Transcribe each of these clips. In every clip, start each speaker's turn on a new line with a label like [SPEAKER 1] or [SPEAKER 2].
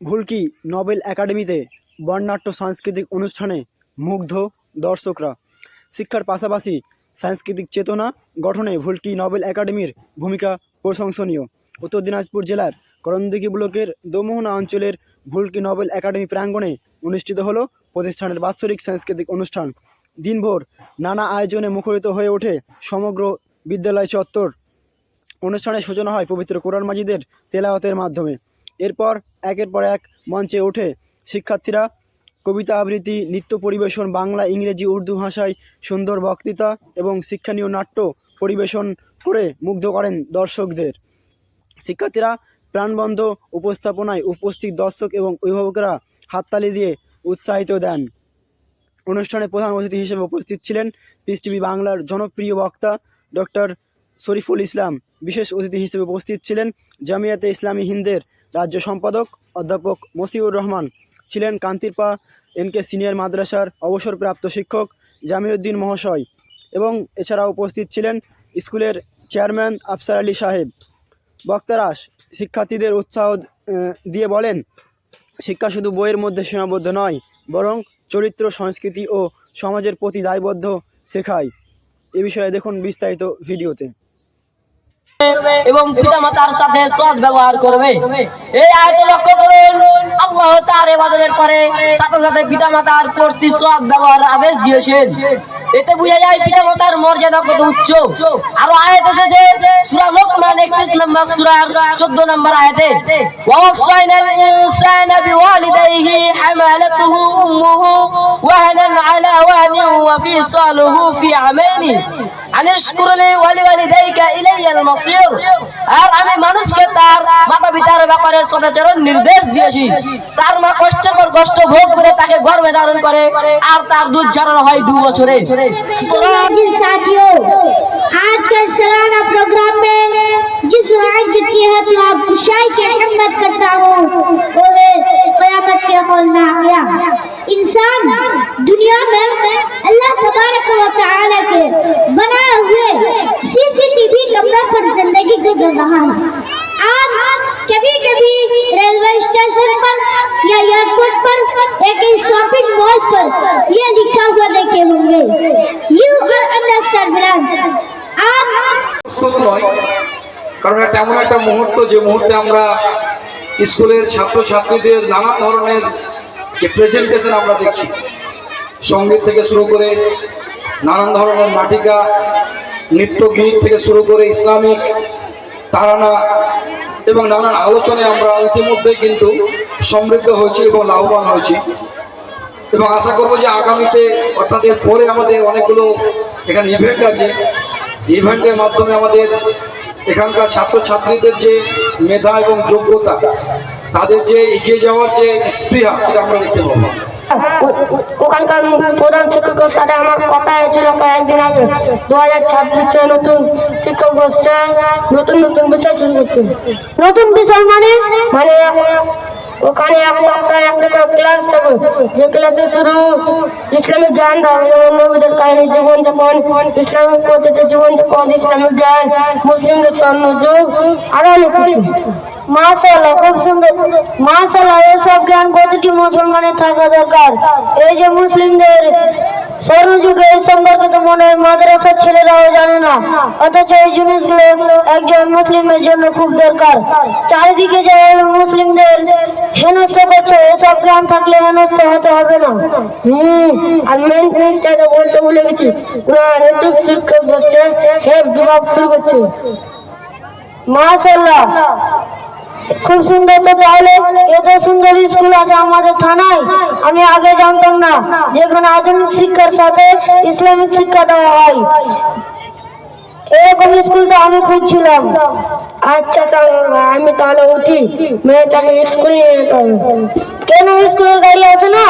[SPEAKER 1] ভুলকি Nobel একাডেমিতে বর্ণাঢ্য সাংস্কৃতিক অনুষ্ঠানে মুগ্ধ দর্শকরা। শিক্ষার পাশাপাশি সাংস্কৃতিক চেতনা গঠনে ভুলকি নোবেল একাডেমির ভূমিকা প্রশংসনীয়। উত্তর দিনাজপুর জেলার করণদিঘি ব্লকের দোমোহনা অঞ্চলের ভুলকি নোবেল একাডেমি প্রাঙ্গণে অনুষ্ঠিত হলো প্রতিষ্ঠানের বাৎসরিক সাংস্কৃতিক অনুষ্ঠান। দিনভর নানা আয়োজনে মুখরিত হয়ে ওঠে সমগ্র বিদ্যালয় চত্বর। অনুষ্ঠানের সূচনা হয় পবিত্র কোরআন মাজিদের তেলাওয়াতের মাধ্যমে। এরপর একের পর এক মঞ্চে ওঠে শিক্ষার্থীরা। কবিতা আবৃত্তি, নৃত্য পরিবেশন, বাংলা, ইংরেজি, উর্দু ভাষায় সুন্দর বক্তৃতা এবং শিক্ষণীয় নাট্য পরিবেশন করে মুগ্ধ করেন দর্শকদের। শিক্ষার্থীরা প্রাণবন্ধ উপস্থাপনায় উপস্থিত দর্শক এবং অভিভাবকরা হাততালি দিয়ে উৎসাহিত দেন। অনুষ্ঠানে প্রধান অতিথি হিসেবে উপস্থিত ছিলেন পিস বাংলার জনপ্রিয় বক্তা ডক্টর শরীফুল ইসলাম। বিশেষ অতিথি হিসেবে উপস্থিত ছিলেন জামিয়াতে ইসলামী হিন্দের রাজ্য সম্পাদক অধ্যাপক মসিউর রহমান ছিলেন কান্তিরপা এনকে সিনিয়র মাদ্রাসার অবসরপ্রাপ্ত শিক্ষক জামিউদ্দিন মহাশয় এবং এছাড়া উপস্থিত ছিলেন স্কুলের চেয়ারম্যান আফসার আলী সাহেব। বক্তারা শিক্ষার্থীদের উৎসাহ দিয়ে বলেন, শিক্ষা শুধু বইয়ের মধ্যে সীমাবদ্ধ নয়, বরং চরিত্র, সংস্কৃতি ও সমাজের প্রতি দায়বদ্ধ শেখায়। এ বিষয়ে দেখুন বিস্তারিত ভিডিওতে।
[SPEAKER 2] এবং পিতামাতার সাথে সৎ ব্যবহার করবে। এই আয়তে লক্ষ্য করুন, আল্লাহ তার এবাদতের পরে সাথে সাথে পিতামাতার প্রতি সৎ ব্যবহার আদেশ দিয়েছেন। এতে বুঝা যায় পিতামাতার মর্যাদা কত উচ্চ। আরও আয়াত এসেছে, সূরা লোকমান 31 নম্বর, সূরার 14 নম্বর আয়াতে বিওয়ালিদাইহি হামালাতুহু উম্মুহু ওয়াহনান আলা ওয়াহনিন ওয়া ফিসালুহু ফি আমাইনি আনিশকুরলি ওয়ালিওয়ালিদাইকা ইলাইয়াল মাসির আর আমি মানুষকে তার মাতা পিতার ব্যাপারে সদাচরণ নির্দেশ দিয়েছি তার মা কষ্টের পর কষ্ট ভোগ করে তাকে গর্ভে ধারণ করে আর তার দুধ ঝরানো হয় দু বছরে সুতরাং
[SPEAKER 3] जी साथियों आज के सालाना प्रोग्राम में जिस रैंक की हतलाब खुशाई की हिम्मत करता हूँ वो जिंदगी गुजर रहा है आप कभी कभी रेलवे स्टेशन पर या एयरपोर्ट पर या कहीं शॉपिंग मॉल पर ये लिखा हुआ देखे होंगे यू आर अंडर सर्विलांस आप
[SPEAKER 4] প্রস্তুত নয় কারণ এটা এমন একটা মুহূর্ত যে মুহূর্তে আমরা স্কুলের ছাত্রছাত্রীদের নানা ধরনের যে প্রেজেন্টেশন আমরা দেখছি সঙ্গীত থেকে শুরু করে নানান ধরনের নাটিকা নৃত্য গীত থেকে শুরু করে ইসলামিক তারানা এবং নানান আলোচনায় আমরা ইতিমধ্যেই কিন্তু সমৃদ্ধ হয়েছি এবং লাভবান হয়েছি। এবং আশা করব যে আগামীতে, অর্থাৎ এর পরে আমাদের অনেকগুলো এখানে ইভেন্ট আছে। ইভেন্টের মাধ্যমে আমাদের এখানকার ছাত্রছাত্রীদের যে মেধা এবং যোগ্যতা, তাদের যে এগিয়ে যাওয়ার যে স্পৃহা, সেটা আমরা দেখতে পাবো।
[SPEAKER 5] ওখানকার প্রধান শিক্ষকের সাথে আমার কথা হয়েছিল কয়েকদিন আগে দু হাজার ছাব্বিশে নতুন শিক্ষক বসছে নতুন নতুন বিষয় শুরু করছে নতুন বিষয় মানে? মানে ওখানে এক সপ্তাহে একটা করে ক্লাস হবে যে ক্লাসে শুরু ইসলামিক জ্ঞান দেওয়া হবে যেমন নবীদের কাহিনী জীবন যাপন ইসলামিক পদ্ধতি জীবন যাপন ইসলামিক জ্ঞান মুসলিমদের স্বর্ণ যুগ আরও অনেক কিছু মাশাআল্লাহ খুব সুন্দর মাশাআল্লাহ এসব জ্ঞান প্রতিটি মুসলমানের থাকা দরকার এই যে মুসলিমদের স্বর্ণযুগে এই সম্পর্কে মনে মাদ্রাসার ছেলেরাও জানে না। অথচ এই জিনিসগুলো একজন মুসলিমের জন্য খুব দরকার। চারিদিকে যে মুসলিমদের হেনস্থ করছে, এসব জ্ঞান থাকলে হেনস্থ হতে হবে না। হম, আর মেন জিনিসটাকে বলতে ভুলে গেছি। নতুন শিক্ষক বসছে, হেফ জবাব শুরু করছে। মাশাআল্লাহ। খুব সুন্দর তো তাহলে এত সুন্দর স্কুল আছে আমাদের থানায়। আমি আগে জানতাম না, যেখানে আধুনিক শিক্ষার সাথে ইসলামিক শিক্ষা দেওয়া হয়। এরকম স্কুল তো আমি খুঁজছিলাম। আচ্ছা তাহলে, আমি তাহলে উঠি। মেয়েটাকে স্কুলে নিয়ে যেতে কেন স্কুলের গাড়ি আছে না?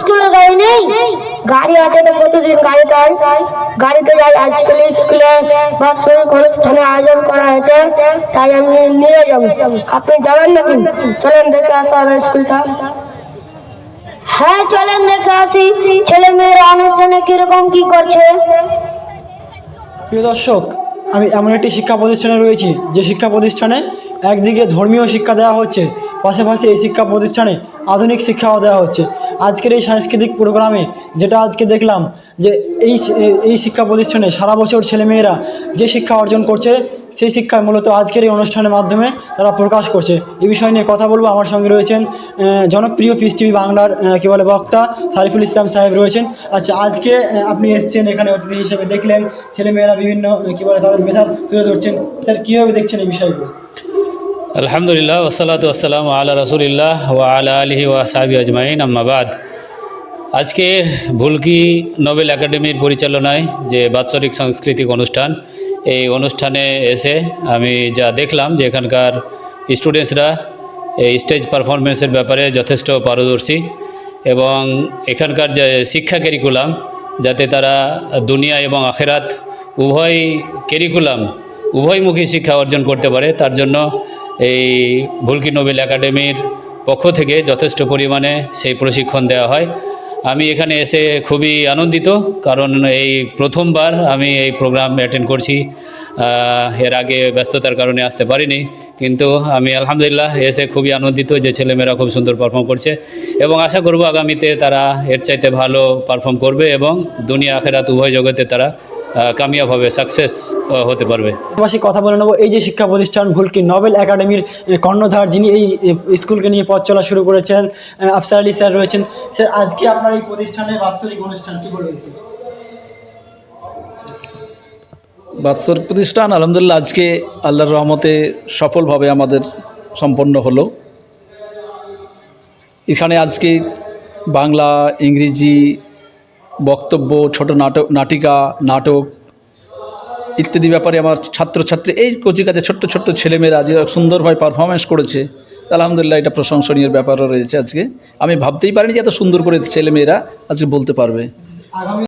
[SPEAKER 5] স্কুলের গাড়ি নেই? গাড়ি আছে তো প্রতিদিন গাড়ি যাই গাড়িতে যাই, আজকাল স্কুলে বাৎসরিক অনুষ্ঠানে আয়োজন করা হয়েছে, তাই আমি নিয়ে যাব। আপনি যাবেন নাকি? চলেন দেখে আসা হবে স্কুলটা। হ্যাঁ চলেন দেখে আসি। ছেলে মেয়েরা অনুষ্ঠানে কীরকম কি করছে?
[SPEAKER 1] প্রিয় দর্শক, আমি এমন একটি শিক্ষা প্রতিষ্ঠানে রয়েছি, যে শিক্ষা প্রতিষ্ঠানে একদিকে ধর্মীয় শিক্ষা দেওয়া হচ্ছে, পাশাপাশি এই শিক্ষা প্রতিষ্ঠানে আধুনিক শিক্ষাও দেওয়া হচ্ছে। আজকের এই সাংস্কৃতিক প্রোগ্রামে যেটা আজকে দেখলাম যে এই এই শিক্ষা প্রতিষ্ঠানে সারা বছর ছেলেমেয়েরা যে শিক্ষা অর্জন করছে, সেই শিক্ষা মূলত আজকের এই অনুষ্ঠানের মাধ্যমে তারা প্রকাশ করছে। এই বিষয় নিয়ে কথা বলব। আমার সঙ্গে রয়েছেন জনপ্রিয় পিস টিভি বাংলার কী বলে, বক্তা সারিফুল ইসলাম সাহেব রয়েছেন। আচ্ছা আজকে আপনি এসছেন এখানে অতিথি হিসেবে দেখলেন ছেলেমেয়েরা বিভিন্ন কী বলে, তাদের মেধা তুলে ধরছেন। স্যার, কীভাবে দেখছেন এই বিষয়গুলো?
[SPEAKER 6] আলহামদুলিল্লাহ ওসালাত ওসালাম আল্লাহ রসুলিল্লাহ ও আলা আলহি ওয়া সাহাবি আজমাইন আম্মাবাদ আজকের ভুলকি নোবেল একাডেমির পরিচালনায় যে বাৎসরিক সাংস্কৃতিক অনুষ্ঠান, এই অনুষ্ঠানে এসে আমি যা দেখলাম যে এখানকার স্টুডেন্টসরা এই স্টেজ পারফরমেন্সের ব্যাপারে যথেষ্ট পারদর্শী এবং এখানকার যে শিক্ষা ক্যারিকুলাম যাতে তারা দুনিয়া এবং আখেরাত উভয় ক্যারিকুলাম উভয়মুখী শিক্ষা অর্জন করতে পারে, তার জন্য এই ভুলকি নোবেল একাডেমির পক্ষ থেকে যথেষ্ট পরিমাণে সেই প্রশিক্ষণ দেওয়া হয়। আমি এখানে এসে খুবই আনন্দিত, কারণ এই প্রথমবার আমি এই প্রোগ্রাম অ্যাটেন্ড করছি। এর আগে ব্যস্ততার কারণে আসতে পারিনি, কিন্তু আমি আলহামদুলিল্লাহ এসে খুবই আনন্দিত যে ছেলেমেয়েরা খুব সুন্দর পারফর্ম করছে এবং আশা করব আগামীতে তারা এর চাইতে ভালো পারফর্ম করবে এবং দুনিয়া আখেরাত উভয় জগতে তারা কামিয়াব হবে সাকসেস হতে পারবে।
[SPEAKER 1] পাশাপাশি কথা বলে নেব এই যে শিক্ষা প্রতিষ্ঠান ভুলকি নোবেল একাডেমির কর্ণধার যিনি এই স্কুলকে নিয়ে পথ চলা শুরু করেছেন আফসার আলী স্যার রয়েছেন। স্যার আজকে আপনার এই প্রতিষ্ঠানের বাৎসরিক অনুষ্ঠান কি বলবেন স্যার?
[SPEAKER 7] বাৎসর প্রতিষ্ঠান আলহামদুলিল্লাহ আজকে আল্লাহর রহমতে সফলভাবে আমাদের সম্পন্ন হলো। এখানে আজকে বাংলা ইংরেজি বক্তব্য, ছোট নাটক, নাটিকা, নাটক ইত্যাদি ব্যাপারে আমার ছাত্রছাত্রী, এই কচিকাজে ছোট্ট ছোট্ট ছেলেমেয়েরা যে সুন্দরভাবে পারফরমেন্স করেছে, আলহামদুলিল্লাহ এটা প্রশংসনীয় ব্যাপারও রয়েছে আজকে। আমি ভাবতেই পারিনি যে এত সুন্দর করে ছেলেমেয়েরা আজকে বলতে পারবে।